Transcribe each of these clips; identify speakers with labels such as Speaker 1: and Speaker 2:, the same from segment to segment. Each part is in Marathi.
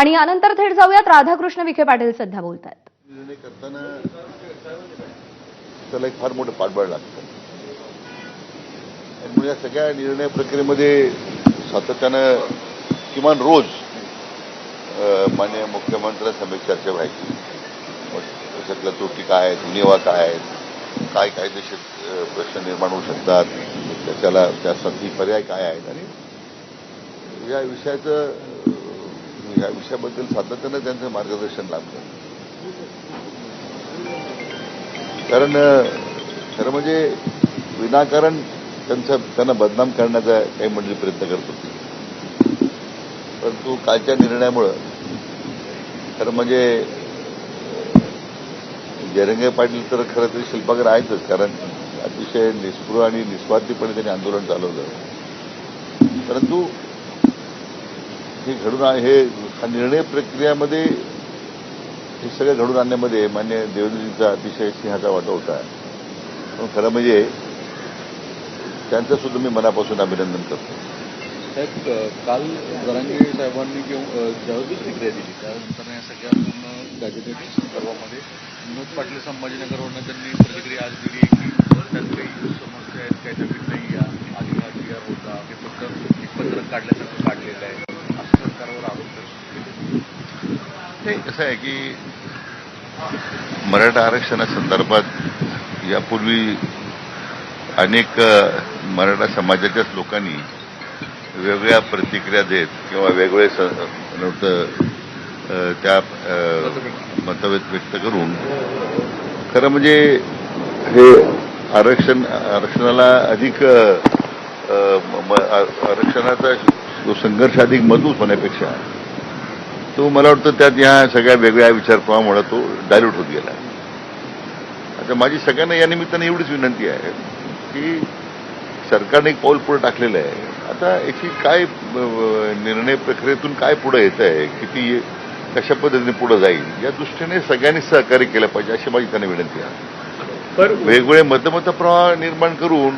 Speaker 1: आणि यानंतर थेट जाऊयात. राधाकृष्ण विखे पाटील सध्या बोलतात
Speaker 2: निर्णय करताना त्याला एक फार मोठं पाठबळ लागतं. आणि या सगळ्या निर्णय प्रक्रियेमध्ये सातत्यानं किमान रोज अं, माननीय मुख्यमंत्र्यांसमोर चर्चा व्हायची. त्याच्यातल्या त्रुटी काय आहेत गुन्हेवा काय आहेत काय कायदेशीर प्रश्न निर्माण होऊ शकतात त्याच्याला त्यासाठी पर्याय काय आहेत आणि या विषयाचं या विषयाबद्दल सातत्यानं त्यांचं मार्गदर्शन लाभलं कारण खरं म्हणजे विनाकारण त्यांचं त्यांना बदनाम करण्याचा काही मंडळी प्रयत्न करत होती. परंतु कालच्या निर्णयामुळं खरं म्हणजे जयरंगे पाटील तर खरं तरी शिल्पकार आहेतच कारण अतिशय निस्पृह आणि निस्वार्थीपणे त्यांनी आंदोलन चालवलं. परंतु हे घडून हे निर्णय प्रक्रियामध्ये हे सगळं घडून आणण्यामध्ये मान्य देवेंद्रजींचा अतिशय सिंहाचा वाटा होता. पण खरं म्हणजे त्यांचं सुद्धा मी मनापासून अभिनंदन करतो.
Speaker 3: साहेब काल जरांगे साहेबांनी किंवा ज्यावेळी प्रतिक्रिया दिली. त्यानंतर या सगळ्या पूर्ण गॅजेटेड संदर्भामध्ये विनोद पाटील संभाजीनगरवरनं त्यांनी प्रतिक्रिया आज दिली की त्यात काही समस्या आहेत काही नवीन नाही या आधी होता. हे फक्त एक पत्रक काढल्यासारखं काढलेलं आहे. असं सरकारवर आरोप करतो
Speaker 2: नाही कसं आहे की मराठा आरक्षणासंदर्भात यापूर्वी अनेक मराठा समाजाच्याच लोकांनी वेगळ्या प्रतिक्रिया देत किंवा वेगळे त्या मतभेद व्यक्त करून खरं म्हणजे हे आरक्षण आरक्षणाला अधिक आरक्षणाचा संघर्ष अधिक मजबूत होण्यापेक्षा तो मला वाटतं त्यात या सगळ्या वेगळ्या विचारप्रवाहामुळे तो डायल्यूट होत गेला. आता माझी सगळ्यांना या निमित्ताने एवढीच विनंती आहे की सरकारने एक पाऊल पुढे टाकलेलं आहे. आता याची काय निर्णय प्रक्रियेतून काय पुढे येत आहे किती कशा पद्धतीने पुढे जाईल या दृष्टीने सगळ्यांनी सहकार्य केलं पाहिजे अशी माझी त्यांना विनंती आहे. वेगवेगळे मतमत प्रवाह निर्माण करून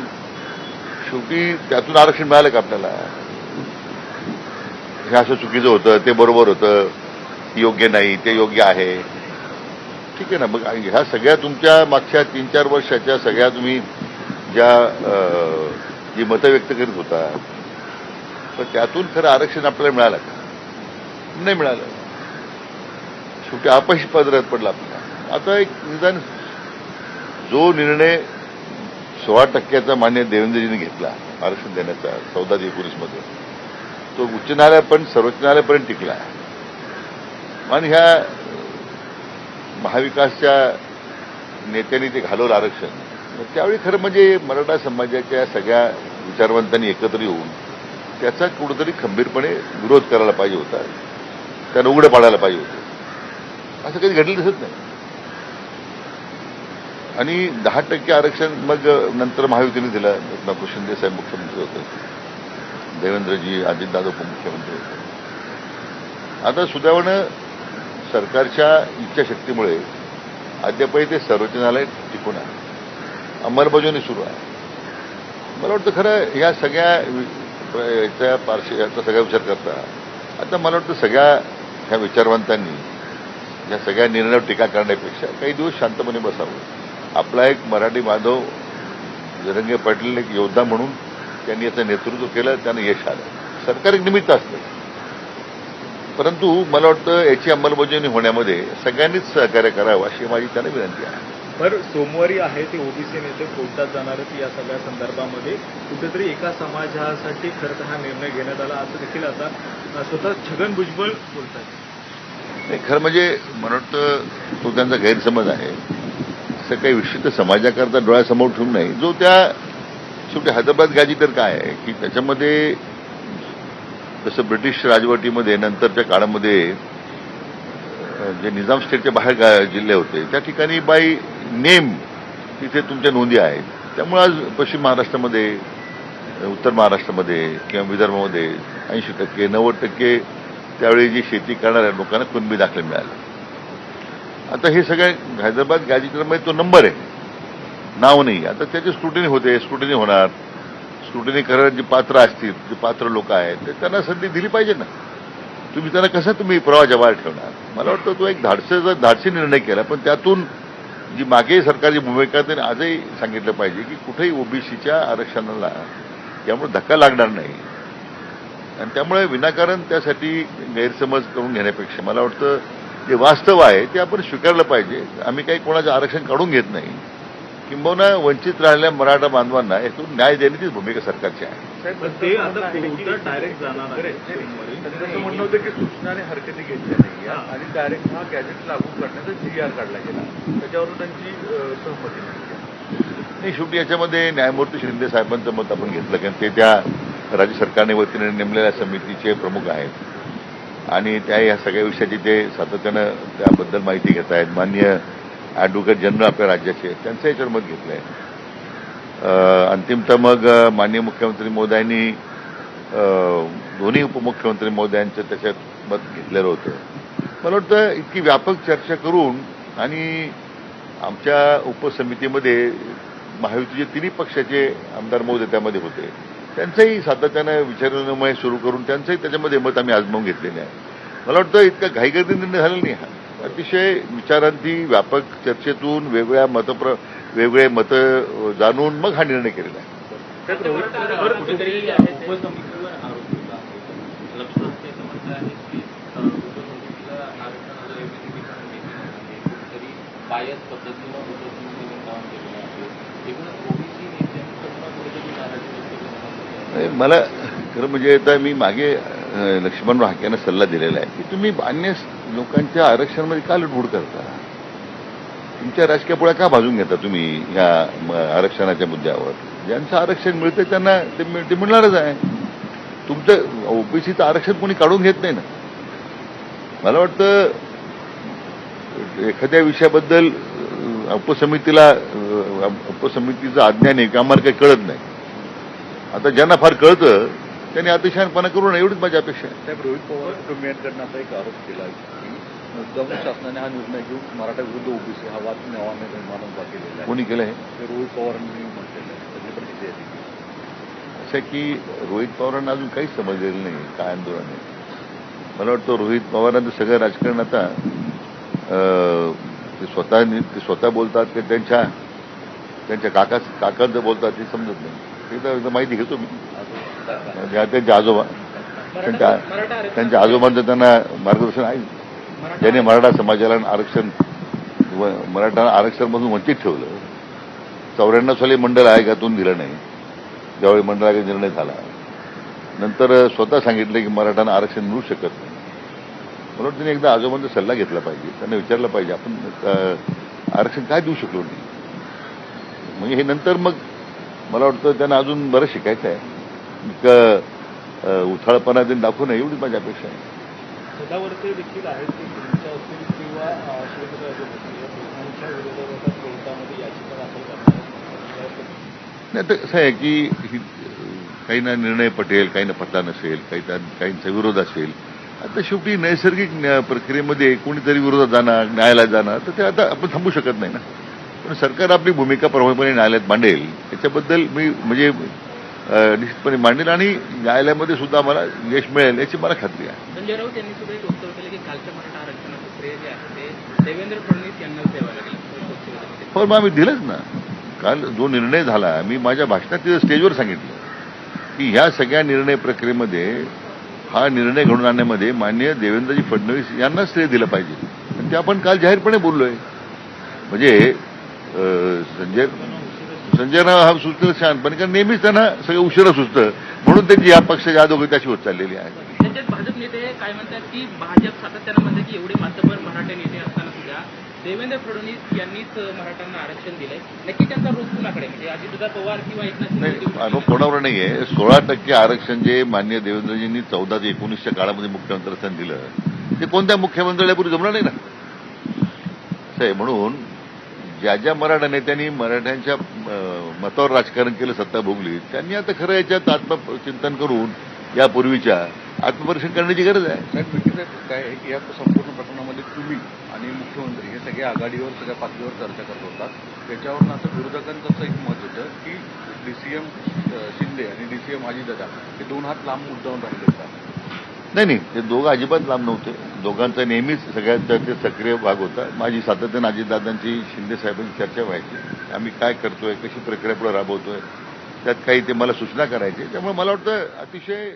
Speaker 2: शेवटी त्यातून आरक्षण मिळालं का आपल्याला? हे असं चुकीचं होतं ते बरोबर होतं योग्य नाही ते योग्य आहे. ठीक आहे ना मग ह्या सगळ्या तुमच्या मागच्या तीन चार वर्षाच्या सगळ्या तुम्ही ज्या जी मतं व्यक्त करीत होता पण त्यातून खरं आरक्षण आपल्याला मिळालं का? नाही मिळालं. शेवटी अपयश पदरात पडला आपल्याला आता एक निदान जो निर्णय सोळा टक्क्याचा मान्य देवेंद्रजीने घेतला आरक्षण देण्याचा चौदा ते एकोणीसमध्ये तो उच्च न्यायालयापर्यंत पण सर्वोच्च न्यायालयापर्यंत टिकला. आणि ह्या महाविकासच्या नेत्यांनी ते घालवलं आरक्षण. मग त्यावेळी खरं म्हणजे मराठा समाजाच्या सगळ्या विचारवंतांनी एकत्र येऊन त्याचा कुठंतरी खंबीरपणे विरोध करायला पाहिजे होता. त्यानं उघडं पाडायला पाहिजे होतं. असं कधी घडलं दिसत नाही. आणि दहा टक्के आरक्षण मग नंतर महायुतीने दिलं. रत्नाकृष्ण देसाहेब मुख्यमंत्री होते. देवेंद्रजी अजितदादा उपमुख्यमंत्री होते. आता सुदैवानं सरकारच्या इच्छाशक्तीमुळे अद्यापही ते सर्वोच्च न्यायालय टिकून आहे. अंमलबजावणी सुरू आहे. मला वाटतं खरं या सगळ्या याच्या पार्श्व याचा सगळा विचार करता आता मला वाटतं सगळ्या ह्या विचारवंतांनी या सगळ्या निर्णयावर टीका करण्यापेक्षा काही दिवस शांतपणे बसावं. आपला एक मराठी माधव जरंगे पाटील एक योद्धा म्हणून त्यांनी याचं नेतृत्व केलं त्यानं यश आलं. सरकार एक निमित्त असतं. परंतु मला वाटतं याची अंमलबजावणी होण्यामध्ये सगळ्यांनीच सहकार्य करावं अशी माझी त्यांना विनंती आहे.
Speaker 4: पर सोमवारी आहे ते ओबीसी नेते कोर्टात जाणार आहेत या सगळ्या संदर्भामध्ये. कुठेतरी एका समाजासाठी खरं तर हा निर्णय घेण्यात आला असं देखील आता स्वतः छगन भुजबळ बोलतात
Speaker 2: नाही खरं म्हणजे मला वाटतं तो त्यांचा गैरसमज आहे. असं काही विशिष्ट समाजाकरता डोळ्यासमोर ठेवून नाही. जो त्या शेवटी हैदराबाद गाजी तर काय आहे? की त्याच्यामध्ये जसं ब्रिटिश राजवटीमध्ये नंतरच्या काळामध्ये जे निजाम स्टेटच्या बाहेर गा- जिल्हे होते त्या ठिकाणी बाय नेम तिथे तुमच्या नोंदी आहेत. त्यामुळे आज पश्चिम महाराष्ट्रामध्ये उत्तर महाराष्ट्रामध्ये किंवा विदर्भामध्ये ऐंशी टक्के नव्वद टक्के त्यावेळी जी शेती करणाऱ्या लोकांना कुणबी दाखले मिळाले. आता हे सगळे हैदराबाद गाजीकरमध्ये म्हणजे तो नंबर आहे. नाव नाही. आता त्याची स्क्रुटिनी होते स्क्रुटिनी होणार. स्क्रुटिनी करणारे जे पात्र असतील जे पात्र लोक आहेत ते त्यांना संधी दिली पाहिजे ना. तुम्ही त्यांना कसं तुम्ही प्रवाहाच्या बाहेर ठेवणार? मला वाटतं तो एक धाडस धाडसी निर्णय केला पण त्यातून जी मागे सरकारची भूमिका आहे, त्याने आजही सांगितलं पाहिजे की कुठेही ओबीसीच्या आरक्षणाला यामुळे धक्का लागणार नाही. आणि त्यामुळे विनाकारण त्यासाठी गैरसमज करून घेण्यापेक्षा मला वाटतं जे वास्तव आहे ते आपण स्वीकारलं पाहिजे. आम्ही काही कोणाचं आरक्षण काढून घेत नाही. किंबहुना वंचित राहिलेल्या मराठा बांधवांना यातून न्याय देण्याचीच भूमिका सरकारची आहे.
Speaker 4: पण ते आता कोर्टात डायरेक्ट जाणार आहे?
Speaker 3: त्यांचं असं म्हणणं होतं की सूचना आणि हरकती घेतल्या नाही. आणि डायरेक्ट हा गॅजेट लागू करण्याचा जी आर काढला गेला. त्याच्यावरून त्यांची अं, सहमती नाही
Speaker 2: नाही शेवटी याच्यामध्ये न्यायमूर्ती शिंदे साहेबांचं मत आपण घेतलं कारण ते त्या राज्य सरकारने वतीने नेमलेल्या समितीचे प्रमुख आहेत. आणि त्या या सगळ्या विषयाची ते सातत्यानं त्याबद्दल माहिती घेत आहेत. मान्य ॲडव्होकेट जनरल आपल्या राज्याचे त्यांचं याच्यावर मत घेतलं आहे अंतिमतः मग माननीय मुख्यमंत्री मोदयांनी दोन्ही उपमुख्यमंत्री मोदयांचं त्याच्यात मत घेतलेलं होतं. मला वाटतं इतकी व्यापक चर्चा करून आणि आमच्या उपसमितीमध्ये महायुतीचे तिन्ही पक्षाचे आमदार महोदय त्यामध्ये होते त्यांचंही सातत्यानं विचारविनिमय सुरू करून त्यांचंही त्याच्यामध्ये मत आम्ही आजमावून घेतलेले आहे. मला वाटतं इतका घाईगर्दी निर्णय झालेला नाही हा. अतिशय विचारांती व्यापक चर्चेतून वेगवेगळ्या मतप्र वेगवेगळे मतं जाणून मग हा निर्णय केलेला आहे. मला खरं म्हणजे आता मी मागे लक्ष्मण लक्ष्मणराव हाक्यानं सल्ला दिलेला आहे की तुम्ही अन्य लोकांच्या आरक्षणामध्ये का लुटबुड करता? तुमच्या राजकीय पुढ्या का भाजून घेता तुम्ही या आरक्षणाच्या मुद्द्यावर? ज्यांचं आरक्षण मिळतं त्यांना ते मिळ- ते मिळणारच आहे. तुमचं ओबीसीचं आरक्षण कोणी काढून घेत नाही ना? मला वाटतं एखाद्या विषयाबद्दल उपसमितीला उपसमितीचं अज्ञान आहे आम्हाला काही कळत नाही. आता ज्यांना फार कळतं त्यांनी अतिशहानपणा करू नये एवढीच माझी अपेक्षा आहे.
Speaker 3: साहेब रोहित पवार कुटुंबियांकडनं असा एक आरोप केला की मुद्दामून शासनाने हा निर्णय घेऊन मराठा विरुद्ध ओबीसी हा वाद नवाने निर्माण उभा केलेला आहे.
Speaker 2: कोणी केलं आहे
Speaker 3: ते रोहित पवारांनी म्हटलेलं आहे. त्याची प्रतिक्रिया दिली
Speaker 2: असं की रोहित पवारांना अजून काहीच समजलेलं नाही काय आंदोलन आहे. मला वाटतं रोहित पवारांचं सगळं राजकारण आता ते स्वतः ते स्वतः बोलतात की त्यांच्या त्यांच्या काका काकांचं बोलतात ते समजत नाही. ते तर माहिती घेतो मी. त्या- त्यांचे आजोबा त्यांच्या त्यांच्या आजोबांचं त्यांना मार्गदर्शन आहे. ज्याने मराठा समाजाला आरक्षण मराठा आरक्षणमधून वंचित ठेवलं. चौऱ्याण्णव साली मंडळ आयोगातून दिलं नाही. ज्यावेळी मंडळ आयोग निर्णय झाला. नंतर स्वतः सांगितलं की मराठ्यांना आरक्षण मिळू शकत नाही. मला वाटतं त्यांनी एकदा आजोबांचा सल्ला घेतला पाहिजे. त्यांना विचारलं पाहिजे आपण आरक्षण काय देऊ शकलो नाही? म्हणजे हे नंतर मग मला वाटतं त्यांना अजून बरं शिकायचं आहे. इतकं उथाळपणा त्यांनी दाखवू नये एवढीच माझी अपेक्षा आहे.
Speaker 4: सदावर्ते देखील आहेत की तुमच्या असतील किंवा
Speaker 2: नाही तर कसं आहे की ही काहींना निर्णय पटेल काहींना पटला नसेल काही काहींचा विरोध असेल आता शेवटी नैसर्गिक प्रक्रियेमध्ये कोणीतरी विरोधात जाणार न्यायालयात जाणार तर ते आता आपण थांबू शकत नाही ना. पण सरकार आपली भूमिका प्रभावीपणे न्यायालयात मांडेल याच्याबद्दल मी म्हणजे निश्चितपणे मांडेल आणि न्यायालयामध्ये सुद्धा मला यश मिळेल याची मला खात्री आहे.
Speaker 5: संजय राऊत यांनी सुद्धा एक वक्तव्य केलं की कालच्या मराठा आरक्षणाचं श्रेय जे आहे ते देवेंद्र फडणवीस यांनाच द्यावं लागेल.
Speaker 2: पण मग आम्ही दिलंच ना. काल जो निर्णय झाला मी माझ्या भाषणात तिथं स्टेजवर सांगितलं की ह्या सगळ्या निर्णय प्रक्रियेमध्ये हा निर्णय घडून आणण्यामध्ये माननीय देवेंद्रजी फडणवीस यांना श्रेय दिलं पाहिजे. आणि ते आपण काल जाहीरपणे बोललोय. म्हणजे संजय संजय राव हा सुचलं शहाणपणे कारण नेहमीच त्यांना सगळं उशिरा सुचतं. म्हणून त्यांची या पक्षाची अधोगती अशी होत चाललेली आहे.
Speaker 5: त्याच्यात भाजप नेते काय म्हणतात की भाजप सातत्यानं म्हणते की एवढे मातबर मराठा नेते असताना सुद्धा देवेंद्र फडणवीस यांनीच मराठ्यांना आरक्षण दिलंय. नक्की त्यांचा रोख कुणाकडे म्हणजे अजितदादा पवार किंवा एकनाथ
Speaker 2: नाही आरोप कोणावर नाहीये सोळा टक्के आरक्षण जे मान्य देवेंद्रजींनी चौदा ते एकोणीसच्या काळामध्ये मुख्यमंत्री असताना दिलं. ते कोणत्या मुख्यमंत्र्याला पूर्वी जमणार नाही ना? आहे म्हणून ज्या ज्या मराठा नेत्यांनी मराठ्यांच्या मतावर राजकारण केलं सत्ता भोगली त्यांनी आता खरं याच्यात आत्मचिंतन करून यापूर्वीच्या आत्मपरीक्षण करण्याची गरज आहे.
Speaker 3: साहेब मिठी काय आहे की या संपूर्ण प्रकरणामध्ये तुम्ही आणि मुख्यमंत्री हे सगळे आघाडीवर सगळ्या पातळीवर चर्चा करत होता. त्याच्यावरून आता विरोधकांचं असं एक मत होतं की डीसीएम शिंदे आणि डीसीएम अजितदादा हे दोन हात लांब मुद्दावून राहिले होता.
Speaker 2: नाही नाही ते दोघं अजिबात लांब नव्हते. दोघांचा नेहमीच सगळ्यात चर्चेत सक्रिय भाग होता. माझी सातत्यानं अजितदादांची शिंदे साहेबांची चर्चा व्हायची. आम्ही काय करतोय कशी प्रक्रिया पुढे राबवतोय त्यात काही ते मला सूचना करायची. त्यामुळे मला वाटतं अतिशय